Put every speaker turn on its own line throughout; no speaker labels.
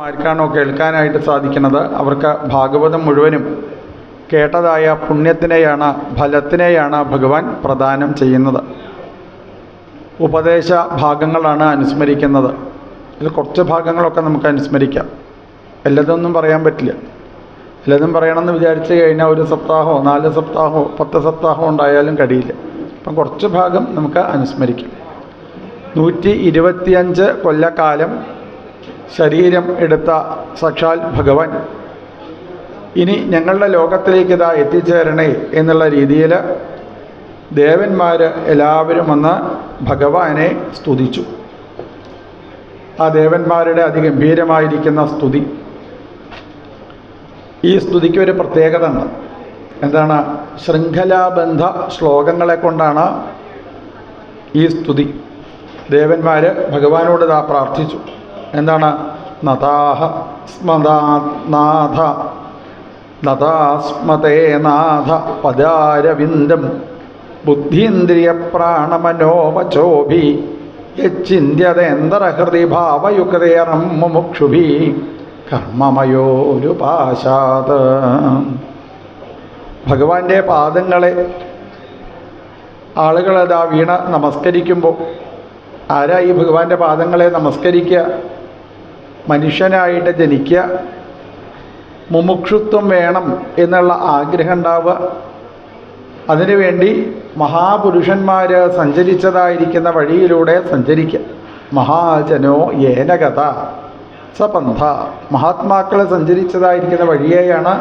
ആർക്കാണോ കേൾക്കാനായിട്ട് സാധിക്കുന്നത് അവർക്ക് ഭാഗവതം മുഴുവനും കേട്ടതായ പുണ്യത്തിനെയാണ് ഫലത്തിനെയാണ് ഭഗവാൻ പ്രദാനം ചെയ്യുന്നത്. ഉപദേശ ഭാഗങ്ങളാണ് അനുസ്മരിക്കുന്നത്. ഇതിൽ കുറച്ച് ഭാഗങ്ങളൊക്കെ നമുക്ക് അനുസ്മരിക്കാം. എല്ലതൊന്നും പറയാൻ പറ്റില്ല. എല്ലതും പറയണമെന്ന് വിചാരിച്ചു കഴിഞ്ഞാൽ ഒരു സപ്താഹമോ നാല് സപ്താഹമോ പത്ത് സപ്താഹമോ ഉണ്ടായാലും കഴിയില്ല. അപ്പം കുറച്ച് ഭാഗം നമുക്ക് അനുസ്മരിക്കാം. നൂറ്റി ഇരുപത്തിയഞ്ച് കൊല്ലക്കാലം ശരീരം എടുത്ത സാക്ഷാൽ ഭഗവാൻ. ഇനി ഞങ്ങളുടെ ലോകത്തിലേക്ക് ഇതാ എത്തിച്ചേരണേ എന്നുള്ള രീതിയിൽ ദേവന്മാർ എല്ലാവരും വന്ന് ഭഗവാനെ സ്തുതിച്ചു. ആ ദേവന്മാരുടെ അതിഗംഭീരമായിരിക്കുന്ന സ്തുതി. ഈ സ്തുതിക്ക് ഒരു പ്രത്യേകത ഉണ്ട് എന്താണ്? ശൃംഖലാബന്ധ ശ്ലോകങ്ങളെ കൊണ്ടാണ് ഈ സ്തുതി. ദേവന്മാർ ഭഗവാനോട് പ്രാർത്ഥിച്ചു. എന്താണ്? നതാഹ സ്മദാനാഥ നതാസ്മതേ നാഥ പദാരവിന്ദം. ബുദ്ധീന്ദ്രിയ പ്രാണമനോവചോഭി യച്ചിന്യതേന്ദ്രഹൃതി ഭാവയുക്തേറം മുമുക്ഷുഭി. കർമ്മമയോരുപാശാത്. ഭഗവാന്റെ പാദങ്ങളെ ആളുകളതാ വീണ നമസ്കരിക്കുമ്പോൾ ആരാ ഈ ഭഗവാന്റെ പാദങ്ങളെ നമസ്കരിക്കുക മനുഷ്യനായിട്ട് ജനിക്കുക മുമുക്ഷുത്വം വേണം എന്നുള്ള ആഗ്രഹം ഉണ്ടാവുക അതിനുവേണ്ടി മഹാപുരുഷന്മാർ സഞ്ചരിച്ചതായിരിക്കുന്ന വഴിയിലൂടെ സഞ്ചരിക്കുക. മഹാജനോ ഏനകഥ സപന്ഥ. മഹാത്മാക്കൾ സഞ്ചരിച്ചതായിരിക്കുന്ന വഴിയെയാണ്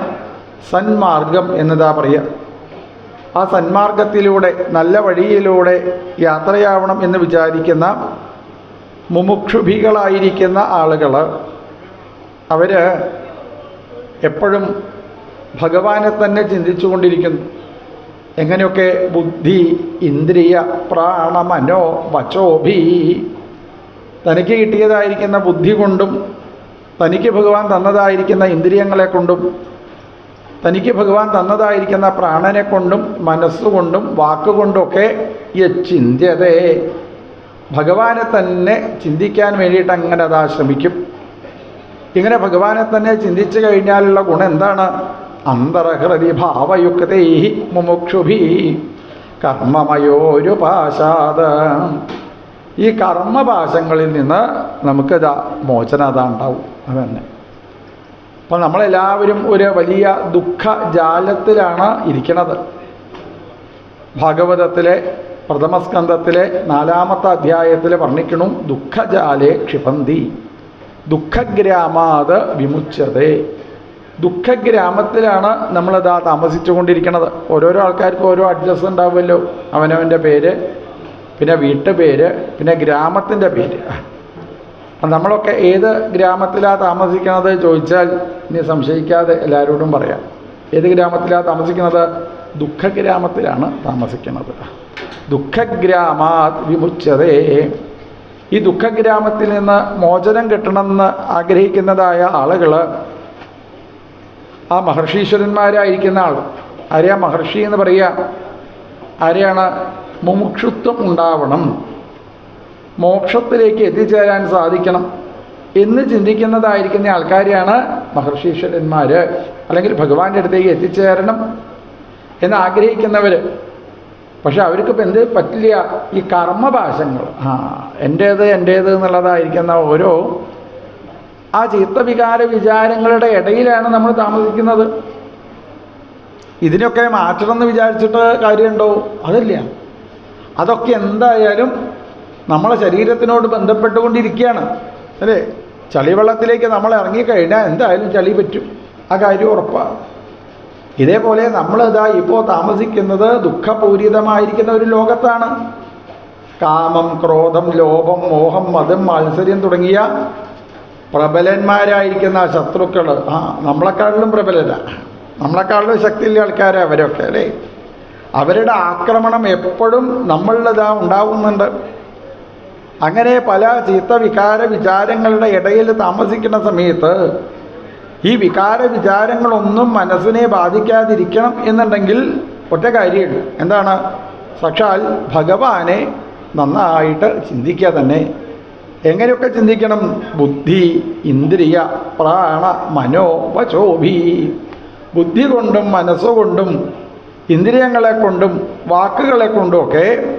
സന്മാർഗം എന്നതാ പറയുക. ആ സന്മാർഗത്തിലൂടെ നല്ല വഴിയിലൂടെ യാത്രയാവണം എന്ന് വിചാരിക്കുന്ന മുമുക്ഷുഭികളായിരിക്കുന്ന ആളുകൾ അവർ എപ്പോഴും ഭഗവാനെ തന്നെ ചിന്തിച്ചു കൊണ്ടിരിക്കുന്നു എങ്ങനെയൊക്കെ ബുദ്ധി ഇന്ദ്രിയ പ്രാണമനോ വചോഭി തനിക്ക് കിട്ടിയതായിരിക്കുന്ന ബുദ്ധി കൊണ്ടും തനിക്ക് ഭഗവാൻ തന്നതായിരിക്കുന്ന ഇന്ദ്രിയങ്ങളെ കൊണ്ടും തനിക്ക് ഭഗവാൻ തന്നതായിരിക്കുന്ന പ്രാണനെ കൊണ്ടും മനസ്സുകൊണ്ടും വാക്കുകൊണ്ടൊക്കെ ചിന്ത്യതേ ഭഗവാനെ തന്നെ ചിന്തിക്കാൻ വേണ്ടിയിട്ട് അങ്ങനെ അതാ ശ്രമിക്കും. ഇങ്ങനെ ഭഗവാനെ തന്നെ ചിന്തിച്ചു കഴിഞ്ഞാലുള്ള ഗുണം എന്താണ്? അന്തർഹൃതി ഭാവയുക്തൈ മുമുക്ഷുഭി കർമ്മമയോരുപാശാത് ഈ കർമ്മപാശങ്ങളിൽ നിന്ന് നമുക്ക് മോചന അതാ ഉണ്ടാവും. തന്നെ അപ്പം നമ്മളെല്ലാവരും ഒരു വലിയ ദുഃഖ ജാലത്തിലാണ് ഇരിക്കുന്നത്. ഭാഗവതത്തിലെ പ്രഥമസ്കന്ധത്തിലെ നാലാമത്തെ അധ്യായത്തിൽ വർണിക്കണം ദുഃഖജാലെ ക്ഷിപന്തി ദുഃഖഗ്രാമാത് വിമുച്ചതേ ദുഃഖഗ്രാമത്തിലാണ് നമ്മളിതാ താമസിച്ചു കൊണ്ടിരിക്കുന്നത് ഓരോരോ ആൾക്കാർക്കും ഓരോ അഡ്രസ്സ് ഉണ്ടാവുമല്ലോ അവനവന്റെ പേര് പിന്നെ വീട്ടുപേര് പിന്നെ ഗ്രാമത്തിന്റെ പേര്. നമ്മളൊക്കെ ഏത് ഗ്രാമത്തിലാണ് താമസിക്കുന്നത് ചോദിച്ചാൽ ഇനി സംശയിക്കാതെ എല്ലാവരോടും പറയാം. ഏത് ഗ്രാമത്തിലാണ് താമസിക്കുന്നത്? ദുഃഖഗ്രാമത്തിലാണ് താമസിക്കുന്നത്. ദുഃഖഗ്രാമാത് വിമുച്ചതേ. ഈ ദുഃഖഗ്രാമത്തിൽ നിന്ന് മോചനം കിട്ടണമെന്ന് ആഗ്രഹിക്കുന്നതായ ആളുകൾ ആ മഹർഷീശ്വരന്മാരായിരിക്കുന്ന ആൾ ആരെയാ മഹർഷി എന്ന് പറയുക ആരെയാണ്? മുമുക്ഷുത്വം ഉണ്ടാവണം. മോക്ഷത്തിലേക്ക് എത്തിച്ചേരാൻ സാധിക്കണം. എന്ന് ചിന്തിക്കുന്നതായിരിക്കുന്ന ആൾക്കാരെയാണ് മഹർഷീശ്വരന്മാർ അല്ലെങ്കിൽ ഭഗവാന്റെ അടുത്തേക്ക് എത്തിച്ചേരണം എന്ന് ആഗ്രഹിക്കുന്നവർ പക്ഷെ അവർക്കിപ്പോൾ എന്ത് പറ്റില്ല? ഈ കർമ്മപാശങ്ങൾ ആ എന്റേത് എന്റേത് എന്നുള്ളതായിരിക്കുന്ന ഓരോ ആ ചിത്തവികാര വിചാരങ്ങളുടെ ഇടയിലാണ് നമ്മൾ താമസിക്കുന്നത്. ഇതിനൊക്കെ മാറ്റണം എന്ന് വിചാരിച്ചിട്ട് കാര്യമുണ്ടോ? അതില്ല. അതൊക്കെ എന്തായാലും നമ്മളെ ശരീരത്തിനോട് ബന്ധപ്പെട്ടുകൊണ്ടിരിക്കുകയാണ്. അല്ലേ? ചളിവെള്ളത്തിലേക്ക് നമ്മൾ ഇറങ്ങിക്കഴിഞ്ഞാൽ എന്തായാലും ചളി പറ്റും. ആ കാര്യം ഉറപ്പാണ്. ഇതേപോലെ നമ്മളിതാ ഇപ്പോൾ താമസിക്കുന്നത് ദുഃഖപൂരിതമായിരിക്കുന്ന ഒരു ലോകത്താണ്. കാമം ക്രോധം ലോഭം മോഹം മതം മാത്സര്യം തുടങ്ങിയ പ്രബലന്മാരായിരിക്കുന്ന ശത്രുക്കൾ ആ നമ്മളെക്കാളിലും പ്രബലരാണ് നമ്മളെക്കാളിലും ശക്തിയുള്ള ആൾക്കാരാണ് അവരൊക്കെ അല്ലേ? അവരുടെ ആക്രമണം എപ്പോഴും നമ്മളിലിതാ ഉണ്ടാവുന്നുണ്ട്. അങ്ങനെ പല ചീത്ത വികാര വിചാരങ്ങളുടെ ഇടയിൽ താമസിക്കുന്ന സമയത്ത് ഈ വികാര വിചാരങ്ങളൊന്നും മനസ്സിനെ ബാധിക്കാതിരിക്കണം എന്നുണ്ടെങ്കിൽ ഒറ്റ കാര്യമുള്ളൂ. എന്താണ്? സാക്ഷാൽ ഭഗവാനെ നന്നായിട്ട് ചിന്തിക്കുക തന്നെ. എങ്ങനെയൊക്കെ ചിന്തിക്കണം? ബുദ്ധി ഇന്ദ്രിയ പ്രാണ മനോ വചോഭി ബുദ്ധി കൊണ്ടും മനസ്സുകൊണ്ടും ഇന്ദ്രിയങ്ങളെ കൊണ്ടും വാക്കുകളെ കൊണ്ടും ഒക്കെ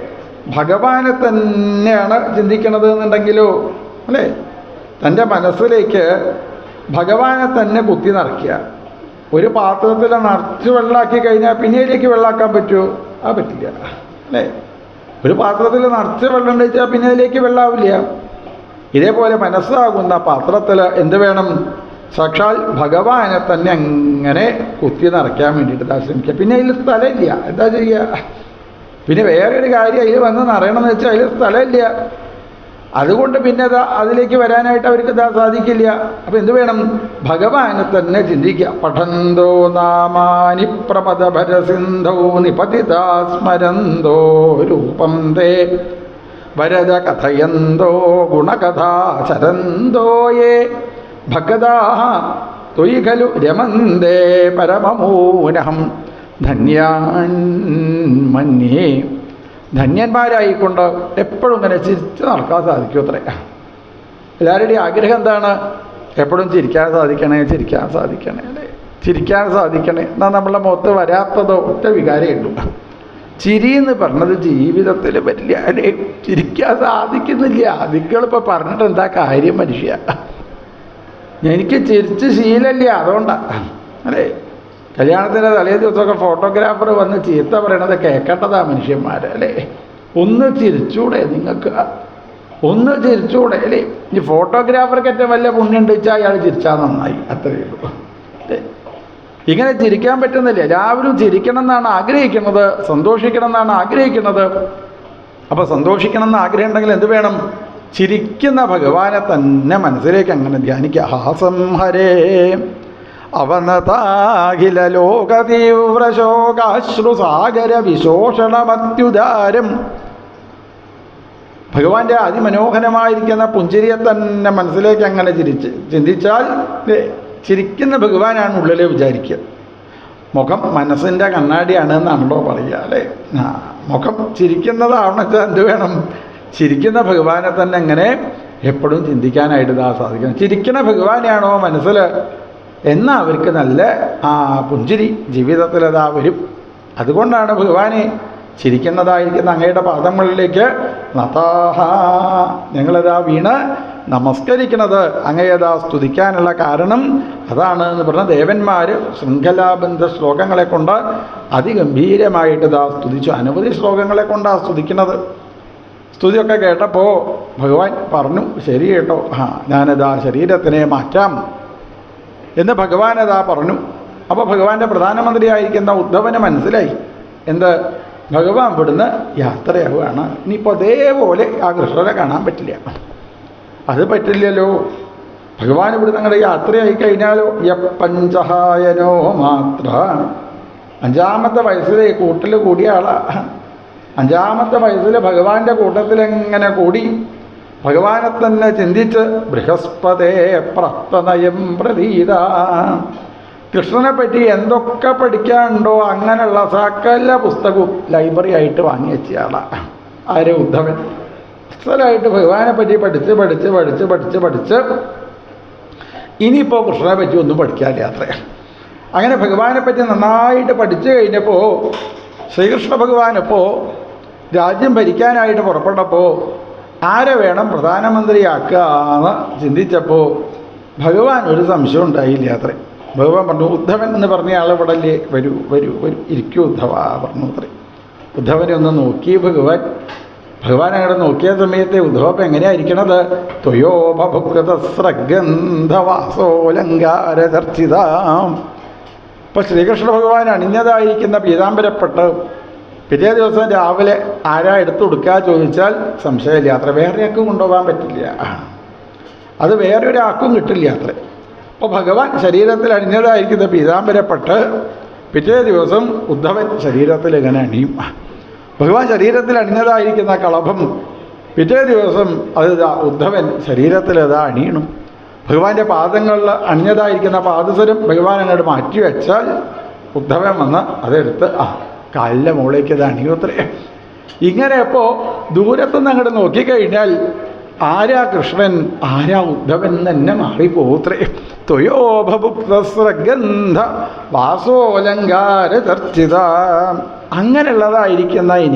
ഭഗവാനെ തന്നെയാണ് ചിന്തിക്കണത് എന്നുണ്ടെങ്കിലോ അല്ലേ? തന്റെ മനസ്സിലേക്ക് ഭഗവാനെ തന്നെ കുത്തി നിറയ്ക്കുക. ഒരു പാത്രത്തിൽ നിറച്ച് വെള്ളമാക്കി കഴിഞ്ഞാൽ പിന്നീടേക്ക് വെള്ളമാക്കാൻ പറ്റുമോ? ആ പറ്റില്ല അല്ലേ? ഒരു പാത്രത്തിൽ നിറച്ച് വെള്ളം ഉണ്ടെച്ചാൽ പിന്നെ അതിലേക്ക് വെള്ളമാവില്ല. ഇതേപോലെ മനസ്സാകുന്ന പാത്രത്തിൽ എന്ത് വേണം? സാക്ഷാൽ ഭഗവാനെ തന്നെ അങ്ങനെ കുത്തി നിറയ്ക്കാൻ വേണ്ടിയിട്ട് ദാശ്രമിക്കുക ശ്രമിക്കുക. പിന്നെ അതിൽ സ്ഥലമില്ല. എന്താ ചെയ്യുക? പിന്നെ വേറൊരു കാര്യം അതിൽ വന്ന് നിറയണമെന്ന് വെച്ചാൽ അതിൽ സ്ഥലമില്ല. അതുകൊണ്ട് പിന്നെ അതാ അതിലേക്ക് വരാനായിട്ട് അവർക്ക് സാധിക്കില്ല. അപ്പം എന്ത് വേണം? ഭഗവാനെ തന്നെ ചിന്തിക്കുക പഠന്തോ നാമാനി പ്രമദഭരസിന്ധോ നിപതിതാ സ്മരന്തോ രൂപം തേ. വരദ കഥയന്തോ ഗുണകഥാ ചരന്തോ യേ ഭഗതാ ത്വയി ഖലു രമന്തേ പരമമൂനഹം. ധന്യാൻ മന്യേ ധന്യന്മാരായിക്കൊണ്ട് എപ്പോഴും ഇങ്ങനെ ചിരിച്ചു നടക്കാൻ സാധിക്കും അത്രേ. എല്ലാവരുടെയും ആഗ്രഹം എന്താണ്? എപ്പോഴും ചിരിക്കാൻ സാധിക്കണേ ചിരിക്കാൻ സാധിക്കണേ. അല്ലേ ചിരിക്കാൻ സാധിക്കണേ. എന്നാൽ നമ്മളെ മുഖത്ത് വരാത്തതോ ഒറ്റ വികാരമേ ഉള്ളൂ. ചിരി എന്ന് പറഞ്ഞത് ജീവിതത്തിൽ വലിയ ചിരിക്കാൻ സാധിക്കുന്നില്ല. നിങ്ങളിപ്പോൾ പറഞ്ഞിട്ട് എന്താ കാര്യം മനുഷ്യ? എനിക്ക് ചിരിച്ച് ശീലമില്ല. അതുകൊണ്ടാണ് അല്ലേ? കല്യാണത്തിന്റെ തലേ ദിവസമൊക്കെ ഫോട്ടോഗ്രാഫർ വന്ന് ചീത്ത പറയണത് കേൾക്കേണ്ടതാ മനുഷ്യന്മാർ അല്ലേ? ഒന്ന് ചിരിച്ചൂടെ നിങ്ങൾക്ക്. ഒന്ന് ചിരിച്ചൂടെ അല്ലേ? ഈ ഫോട്ടോഗ്രാഫർക്ക് ഏറ്റവും വലിയ പുണ്യം വെച്ചാൽ അയാൾ ചിരിച്ചാൽ നന്നായി അത്രയേ ഉള്ളൂ. ഇങ്ങനെ ചിരിക്കാൻ പറ്റുന്നില്ല. എല്ലാവരും ചിരിക്കണം എന്നാണ് ആഗ്രഹിക്കുന്നത് സന്തോഷിക്കണം എന്നാണ് ആഗ്രഹിക്കുന്നത്. അപ്പോൾ സന്തോഷിക്കണം എന്ന് ആഗ്രഹം ഉണ്ടെങ്കിൽ എന്ത് വേണം? ചിരിക്കുന്ന ഭഗവാനെ തന്നെ മനസ്സിലേക്ക് അങ്ങനെ ധ്യാനിക്കുക. ഹാസം ഹരേ. അവനതാഖില ലോക തീവ്ര ശോകാശ്രുസാഗര വിശോഷണമത്യുദാരം ഭഗവാന്റെ അതിമനോഹരമായിരിക്കുന്ന പുഞ്ചിരിയെ തന്നെ മനസ്സിലേക്ക് അങ്ങനെ ചിരിച്ച് ചിന്തിച്ചാൽ ചിരിക്കുന്ന ഭഗവാനാണ് ഉള്ളിലെ വിചാരിക്കുക. മുഖം മനസ്സിന്റെ കണ്ണാടിയാണ് എന്നാണല്ലോ പറയുക അല്ലേ? ആ മുഖം ചിരിക്കുന്നതാവണം വെച്ചാൽ എന്ത് വേണം? ചിരിക്കുന്ന ഭഗവാനെ തന്നെ അങ്ങനെ എപ്പോഴും ചിന്തിക്കാനായിട്ട് ഇതാ സാധിക്കണം. ചിരിക്കുന്ന ഭഗവാനെയാണോ മനസ്സിൽ എന്നാൽ അവർക്ക് നല്ല ആ പുഞ്ചിരി ജീവിതത്തിൽ അതാ വരും. അതുകൊണ്ടാണ് ഭഗവാനെ ചിരിക്കുന്നതായിരിക്കുന്ന അങ്ങയുടെ പാദങ്ങളിലേക്ക് നതാഹ ഞങ്ങളതാ വീണ് നമസ്കരിക്കുന്നത് അങ്ങയതാ സ്തുതിക്കാനുള്ള കാരണം അതാണ് എന്ന് പറഞ്ഞ ദേവന്മാർ ശൃംഖലാബന്ധ ശ്ലോകങ്ങളെ കൊണ്ട് അതിഗംഭീരമായിട്ട് ഇതാ സ്തുതിച്ചു. അനവധി ശ്ലോകങ്ങളെ കൊണ്ടാണ് സ്തുതിക്കുന്നത് സ്തുതിയൊക്കെ കേട്ടപ്പോൾ ഭഗവാൻ പറഞ്ഞു ശരി കേട്ടോ. ആ ഞാനിതാ ശരീരത്തിനെ മാറ്റാം. എന്ന് ഭഗവാൻ അതാ പറഞ്ഞു. അപ്പോൾ ഭഗവാന്റെ പ്രധാനമന്ത്രിയായിരിക്കുന്ന ഉദ്ധവന് മനസ്സിലായി. എന്ത്? ഭഗവാൻ ഇവിടുന്ന് യാത്രയാവുകയാണ്. ഇനിയിപ്പോൾ അതേപോലെ ആ കൃഷ്ണനെ കാണാൻ പറ്റില്ല. അത് പറ്റില്ലല്ലോ. ഭഗവാൻ ഇവിടുന്ന് അങ്ങോട്ട് യാത്രയായി കഴിഞ്ഞാലോ? യപ്പഞ്ചഹായനോ മാത്ര. അഞ്ചാമത്തെ വയസ്സിലെ കൂട്ടിൽ കൂടിയ ആളാ. അഞ്ചാമത്തെ വയസ്സിൽ ഭഗവാന്റെ കൂട്ടത്തിൽ എങ്ങനെ കൂടി? ഭഗവാനെ തന്നെ ചിന്തിച്ച് ബൃഹസ്പതേ പ്രപ്തനയം പ്രതീത. കൃഷ്ണനെ പറ്റി എന്തൊക്കെ പഠിക്കാനുണ്ടോ അങ്ങനെയുള്ള സകല പുസ്തകവും ലൈബ്രറി ആയിട്ട് വാങ്ങി വെച്ചയാളാണ് ആര് ഉദ്ധവൻ സ്ഥലമായിട്ട് ഭഗവാനെ പറ്റി പഠിച്ച് പഠിച്ച് പഠിച്ച് പഠിച്ച് പഠിച്ച് ഇനിയിപ്പോൾ കൃഷ്ണനെ പറ്റി ഒന്നും പഠിക്കാതെ യാത്രയാണ് അങ്ങനെ ഭഗവാനെ പറ്റി നന്നായിട്ട് പഠിച്ചു കഴിഞ്ഞപ്പോൾ ശ്രീകൃഷ്ണ ഭഗവാൻ ഇപ്പോൾ രാജ്യം ഭരിക്കാനായിട്ട് പുറപ്പെട്ടപ്പോൾ ആരെ വേണം പ്രധാനമന്ത്രിയാക്കുക എന്ന് ചിന്തിച്ചപ്പോൾ ഭഗവാൻ ഒരു സംശയം ഉണ്ടായില്ല അത്രേ. ഭഗവാൻ പറഞ്ഞു ഉദ്ധവൻ എന്ന് പറഞ്ഞ ആൾ ഇവിടെ അല്ലേ വരൂ വരൂ വരൂ. ഇരിക്കൂ ഉദ്ധവ പറഞ്ഞു അത്രേ. ഉദ്ധവനെ ഒന്ന് നോക്കി ഭഗവാൻ. ഭഗവാൻ അങ്ങോട്ട് നോക്കിയ സമയത്തെ ഉദ്ധവപ്പം എങ്ങനെയായിരിക്കണത്? ത്വയോപഭുക്ത സ്രഗന്ധവാസോലങ്കാര ചർച്ചിതാം ഇപ്പം ശ്രീകൃഷ്ണ ഭഗവാൻ അണിഞ്ഞതായിരിക്കുന്ന പീതാംബരപ്പെട്ട് പിറ്റേ ദിവസം രാവിലെ ആരാ എടുത്തു കൊടുക്കുക ചോദിച്ചാൽ സംശയമില്ല. അത്ര വേറെ ആക്കും കൊണ്ടുപോകാൻ പറ്റില്ല. അത് വേറെ ഒരാൾക്കും കിട്ടില്ല അത്ര. അപ്പോൾ ഭഗവാൻ ശരീരത്തിൽ അണിഞ്ഞതായിരിക്കുന്ന പീതാംബരപ്പെട്ട് പിറ്റേ ദിവസം ഉദ്ധവൻ ശരീരത്തിൽ ഇങ്ങനെ അണിയും. ഭഗവാൻ ശരീരത്തിൽ അണിഞ്ഞതായിരിക്കുന്ന കളഭം പിറ്റേ ദിവസം അത് ഉദ്ധവൻ ശരീരത്തിൽ അതാ അണിയണം. ഭഗവാന്റെ പാദങ്ങളിൽ അണിഞ്ഞതായിരിക്കുന്ന പാദസരം ഭഗവാൻ അങ്ങോട്ട് മാറ്റി വെച്ചാൽ ഉദ്ധവൻ വന്ന് അതെടുത്ത് ആ കാലിന്റെ മുകളിലേക്ക് അണിയുത്രേ ഇങ്ങനെ ഇപ്പോൾ ദൂരത്തുനിന്ന് അങ്ങോട്ട് നോക്കിക്കഴിഞ്ഞാൽ ആരാ കൃഷ്ണൻ ആരാ ഉദ്ധവൻ തന്നെ മാറിപ്പോത്രേ. ത്വയോഭുക്തസ്രഗന്ധ വാസോലങ്കാര ചർച്ചിത അങ്ങനെയുള്ളതായിരിക്കുന്ന എനിക്ക്